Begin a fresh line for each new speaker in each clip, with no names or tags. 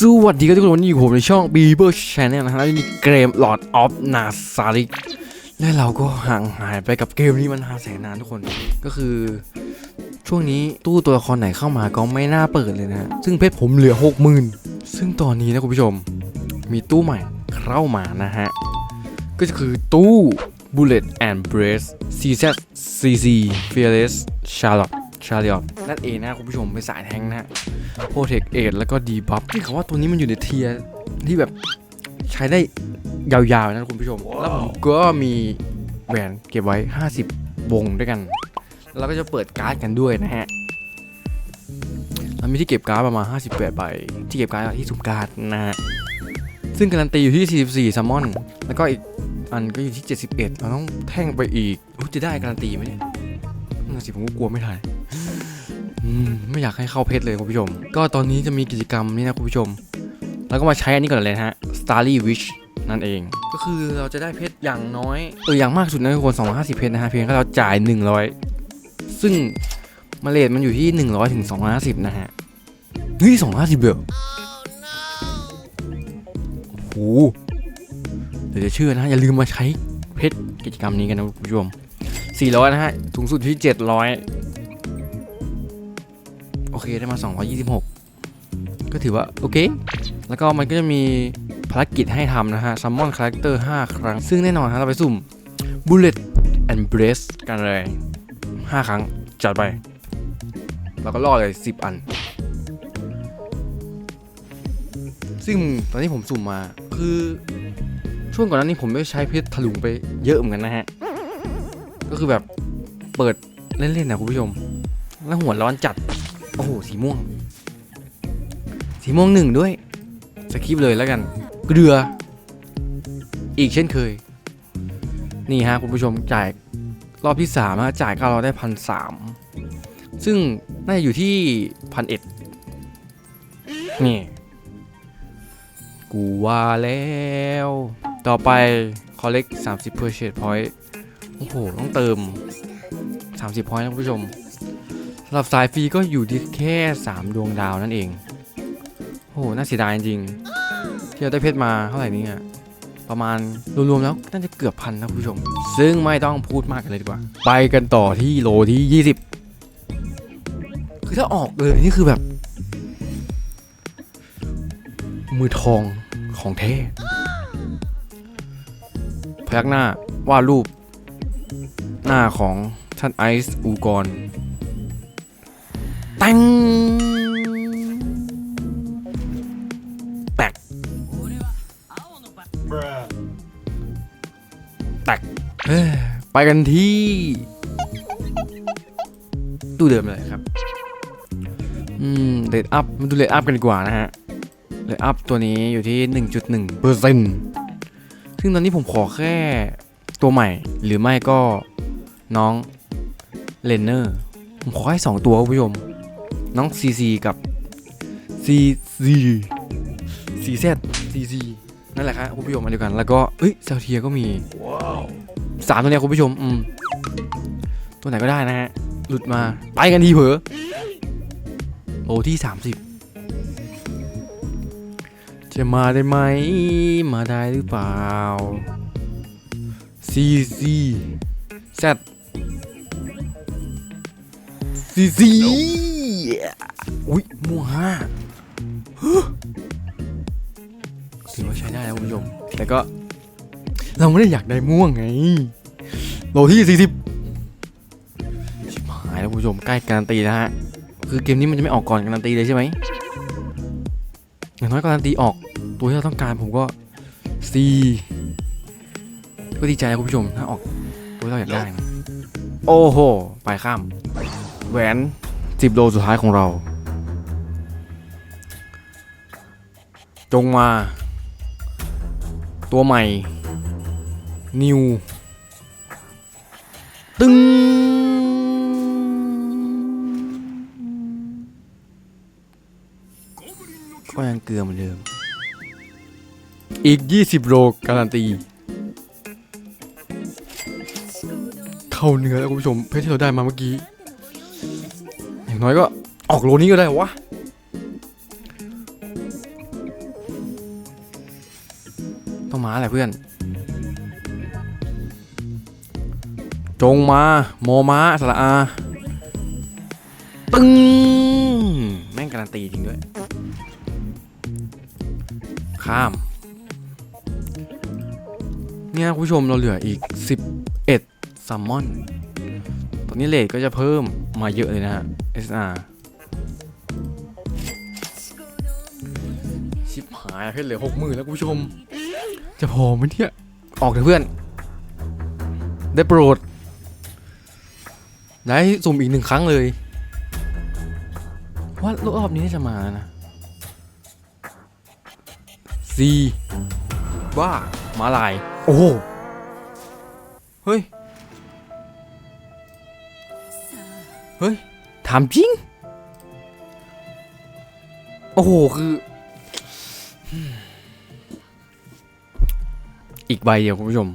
สวัสดีครับทุกคนวันนี้อยู่ผมในช่อง Bieber Channel นะฮะแล้วนี่เกม Lord of Nazarick และเราก็ห่างหายไปกับเกมนี้มันหาแสนนานทุกคนก็คือ ช่วงนี้ตู้ตัวละครไหนเข้ามาก็ไม่น่าเปิดเลยนะฮะซึ่งเพชรผมเหลือ 60,000 ซึ่งตอนนี้นะคุณผู้ชม มีตู้ใหม่เข้ามานะฮะ ก็คือตู้ Bullet and Brace CZ CC Fearless Charlotte Charlotte นั่นเองนะคุณผู้ชมเป็นสายแทงค์นะฮะโปรเทคเอทแล้วก็ดีบัฟนี่เขาว่าตัวนี้มันอยู่ในเทียร์ที่แบบใช้ได้ยาวๆนะคุณผู้ชม แล้วผมก็มีแหวนเก็บไว้ 50 วงด้วยกัน แล้วก็จะเปิดการ์ดกันด้วยนะฮะแล้วมีที่เก็บการ์ดประมาณ 58 ใบ ที่เก็บการ์ดที่สุ่มการ์ดนะฮะ ซึ่งการันตีอยู่ที่ 44ซัมมอน แล้วก็อีกอันก็อยู่ที่ 71เราต้องแท่งไปอีกอุ๊ยจะได้การันตีไหมเนี่ยนั่นสิผมก็กลัวไม่ทันอืม ไม่อยากให้เข้าเพชรเลยคุณผู้ชม ก็ตอนนี้จะมีกิจกรรมนี่นะคุณผู้ชม แล้วก็มาใช้อันนี้ก่อนเลยนะฮะ Starry Wish นั่นเอง ก็คือเราจะได้เพชรอย่างน้อยเอออย่างมากสุดนะทุกคน250 เพชรนะฮะเพียงแค่เราจ่าย 100 ซึ่งมาเลทมันอยู่ที่ 100ถึง250 นะฮะเฮ้ย250เบลโอ้โหเดี๋ยวจะเชื่อนะฮะอย่าลืมมาใช้เพชรกิจกรรมนี้กันนะคุณผู้ชม400นะฮะสูงสุดที่ 700 โอเคได้มา 226 ก็ถือว่า โอเค แล้วก็มันก็จะมีภารกิจให้ทำนะฮะซัมมอนคาแรคเตอร์5ครั้ง ซึ่งแน่นอนฮะเราไปสุ่ม Bullet and Brace กันเลย 5 ครั้ง จัดไปแล้วก็ล่อเลย 10 อัน ซึ่งตอนที่ผมสุ่มมาคือช่วงก่อนหนั้นนี้ผมได้ใช้เพชรถลุงไปเยอะเหมือนกันนะฮะ ก็คือแบบเปิดเล่นๆนะคุณผู้ชม แล้วหัวร้อนจัด โอ้โห สีม่วง สีม่วงหนึ่งด้วย สคริปเลยแล้วกัน เกลือ อีกเช่นเคย นี่ฮะคุณผู้ชมจ่ายรอบที่สามฮะจ่ายก็เราได้พันสามซึ่งน่าจะอยู่ที่พันเอ็ดนี่กูว่าแล้ว ต่อไป collect 30 purchase point โอ้โห ต้องเติม 30 point นะคุณผู้ชม หรับสายฟรีก็อยู่ที่แค่ 3 ดวงดาวนั่นเอง โอ้โห น่าเสียดายจริงๆที่เราได้เพชรมาเท่าไหร่นี่อะประมาณรวมๆแล้วน่าจะเกือบพันนะคุณผู้ชม ซึ่งไม่ต้องพูดมากกันเลยดีกว่า ไปกันต่อที่โลที่ 20 คือถ้าออกเลยนี่คือแบบ มือทองของแท้พยักหน้าวาดรูป หน้าของท่านไอซ์อูกร ตังแตกแตกไปกันที่ตู้เดิมเลยครับ อืมเรทอัพมาดูเรทอัพกันดีกว่านะฮะเรทอัพตัวนี้อยู่ที่ 1.1เปอร์เซ็นต์ซึ่งตอนนี้ผมขอแค่ตัวใหม่หรือไม่ก็น้องเลนเนอร์ ผมขอให้สองตัวคุณผู้ชม น้องซีซีกับซีซีซีเซซีซีนั่นแหละครับคุณผู้ชมมาเดียวกัน แล้วก็เอ้ยเซลเทียก็มีสามตัวเนี้ยคุณผู้ชมอืมตัวไหนก็ได้นะฮะ หลุดมาไปกันทีเผลอโลที่30จะมาได้ไหม มาได้หรือเปล่าซีซีแซดซีซี อุ้ยม่วงห้าถือว่าใช้ได้นะคุณผู้ชม แต่ก็ เราไม่ได้อยากได้ม่วงไง โลที่ 40 ชิบหายแล้วคุณผู้ชมใกล้การันตีแล้วฮะ คือเกมนี้มันจะไม่ออกก่อนการันตีเลยใช่ไหมอย่างน้อยการันตีออกตัวที่เราต้องการผมก็ C ก็ดีใจนะคุณผู้ชมถ้าออกตัวที่เราอยากได้ โอ้โห ไปข้าม แหวน 10โลสุดท้ายของเรา จงมา ตัวใหม่ นิว ตึงก็ยังเกลือเหมือนเดิม อีก 20 โลการันตี เข้าเนื้อแล้วคุณผู้ชมเพชรที่เราได้มาเมื่อกี้ อย่างน้อยก็ออกโลนี้ก็ได้วะต้องมาแหละเพื่อน จงมาโมมาสระอา ตึงแม่งการันตีจริงด้วย ข้าม เนี่ยคุณผู้ชมเราเหลืออีก 11ซัมมอน นนี้เลทก็จะเพิ่มมาเยอะเลยนะฮะ SR ชิบหายเพชรเหลือหกหมื่นแล้วคุณผู้ชม จะพอไหมเนี่ย ออกเถอะเพื่อน ได้โปรด ได้สุ่มอีกหนึ่งครั้งเลย ว่ารอบนี้จะมานะ C ว่ามาลาย โอ้เฮ้ย เฮ้ย ถามจริง โอ้โห คือ อีกใบเดียวคุณผู้ชม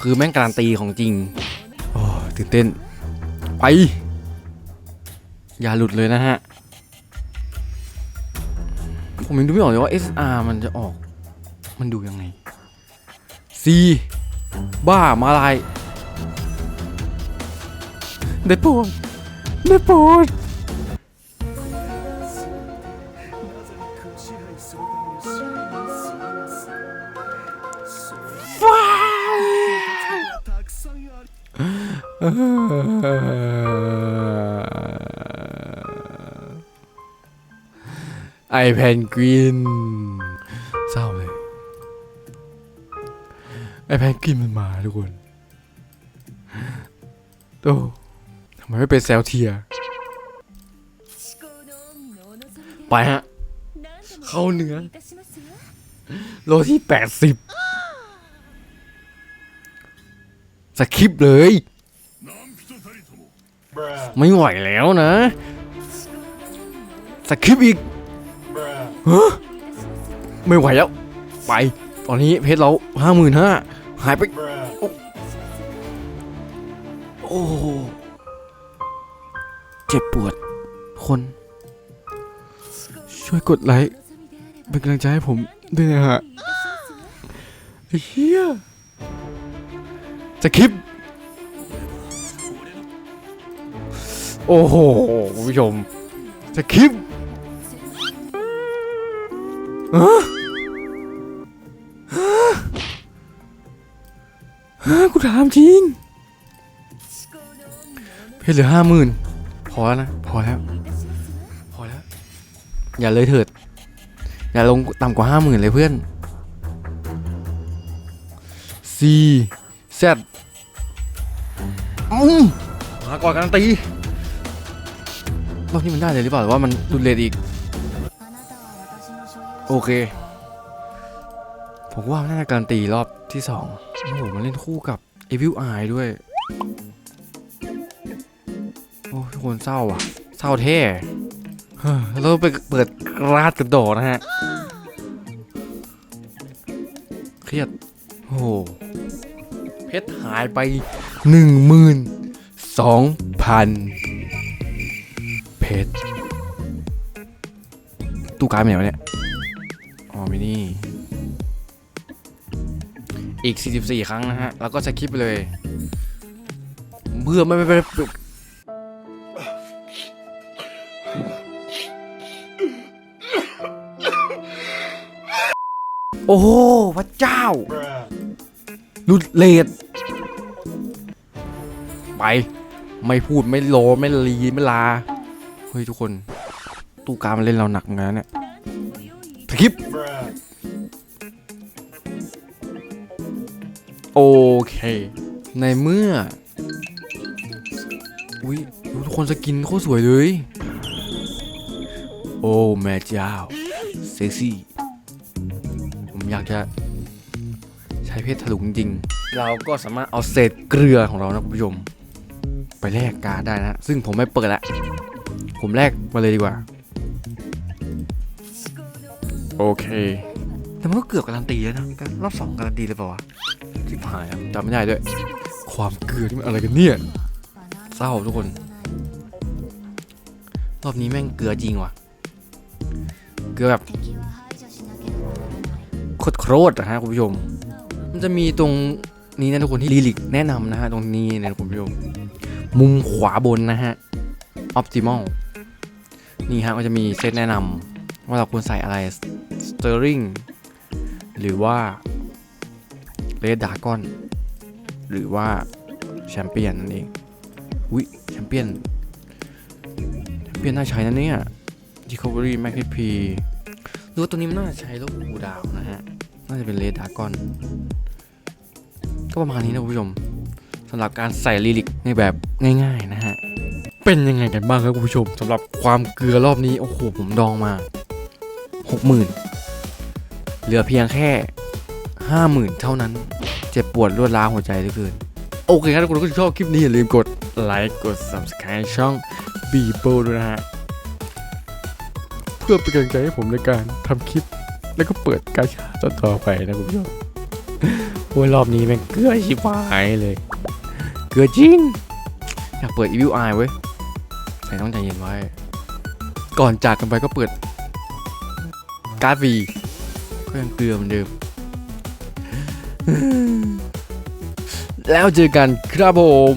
คือแม่งการันตีของจริง โอ้ตื่นเต้น ไป อย่าหลุดเลยนะฮะ ผมยังดูไม่ออกเลยว่า SR มันจะออก มันดูยังไง C บ้ามาลายได้ปรด ได้โปรดว้าวไอแพนกวินเศร้าเลย ไอแพนกวินมันมาทุกคนโอ้ ทำไมไม่เป็นแซลเทีย ไปฮะ เข้าเนื้อ โลที่80สคริปเลย ไม่ไหวแล้วนะสคริปอีกฮะไม่ไหวแล้ว ไป ตอนนี้เพชรเราห้าหมื่นห้าหายไป โอ้ เจ็บปวด คน ช่วยกดไลค์เป็นกำลังใจให้ผมด้วยนะฮะไอ้เฮียจะคลิป โอ้โหคุณผู้ชม จะคลิปฮะฮะฮะกูถามจริง เพชรเหลือห้าหมื่น อแล้วนะ พอแล้ว พอแล้ว อย่าเลยเถิด อย่าลงต่ำกว่าห้าหมื่นเลยเพื่อน C Z อืมมาก่อนการันตีรอบนี้มันได้เลยหรือเปล่าหรือว่ามันดุเลดอีก โอเค ผมว่าน่าจะการันตีรอบที่สองโอ้โหมันเล่นคู่กับ Evil Eye ด้วย กคนเศร้าอะ เศร้าแท้เฮ้ยเราไปเปิดราดกระโดดนะฮะ เครียด โอ้โห เพชรหายไปหนึ่งหมื่นสองพันเพชรตู้การ์ดไปไหนวะเนี่ย อ๋อมินี่ อีก 44 ครั้งนะฮะ แล้วก็จะคลิปไปเลย เพื่อไม่ไม่ โอ้โหพระเจ้าลุดเลดไป ไม่พูดไม่โลไม่ลีไม่ลา เฮ้ยทุกคน ตู้การมันเล่นเราหนักเหมือนกันเนี่ยสคริปโอเค ในเมื่อ อุ้ยทุกคนสกินโคตรสวยเลย โอ้แม่เจ้า เซ็กซี่ อยากจะใช้เพชรถลุงจริง เราก็สามารถเอาเศษเกลือของเรานะคุณผู้ชม ไปแลกการ์ดได้นะ ซึ่งผมไม่เปิดละ ผมแลกมาเลยดีกว่า โอเค แต่มันก็เกือบการันตีแล้วนะรอบสองการันตีเลยเปล่าวะที่หายอะจำไม่ได้ด้วย ความเกลือที่มันอะไรกันเนี่ยเศร้าทุกคน รอบนี้แม่งเกลือจริงว่ะ เกลือแบบ โคตรๆนะฮะคุณผู้ชม มันจะมีตรงนี้นะทุกคนที่ลีลิกแนะนำนะฮะตรงนี้นะคุณผู้ชม มุมขวาบนนะฮะ optimal นี่ฮะก็จะมีเซตแนะนำว่าเราควรใส่อะไร stirring หรือว่า red dragon หรือว่าแชมเปี้ยนนั่นเองอุ้ยแชมเปี้ยนแชมเปี้ยนน่าใช้นะเนี่ย recovery max HP หรือว่าตัวนี้มันน่าจะใช้ลูกคูดาวนะฮะ น่าจะเป็น red dragon ก็ประมาณนี้นะคุณผู้ชมสำหรับการใส่ลิลิกในแบบง่าย ๆ นะฮะ เป็นยังไงกันบ้างครับคุณผู้ชมสำหรับความเกลือรอบนี้ โอ้โห ผมดองมาหกหมื่นเหลือเพียงแค่ห้าหมื่นเท่านั้น เจ็บปวดรวดร้าวหัวใจเหลือเกิน โอเคครับทุกคนถ้าชอบคลิปนี้อย่าลืมกดไลค์กด subscribe ช่อง b ีโ e ด้วยนะฮะ พื่อเป็นกำลังใจให้ผมในการทำคลิป แล้วก็เปิดการชาต่อไปนะคุณผู้ชมโอ้ยรอบนี้แม่งเกลือชิบหายเลย เกลือจริง อยากเปิด Evil Eye เว้ยแต่ต้องใจเย็นไว้ ก่อนจากกันไปก็เปิด การ์ดวีก็ยังเกลือเหมือนเดิม แล้วเจอกันครับผม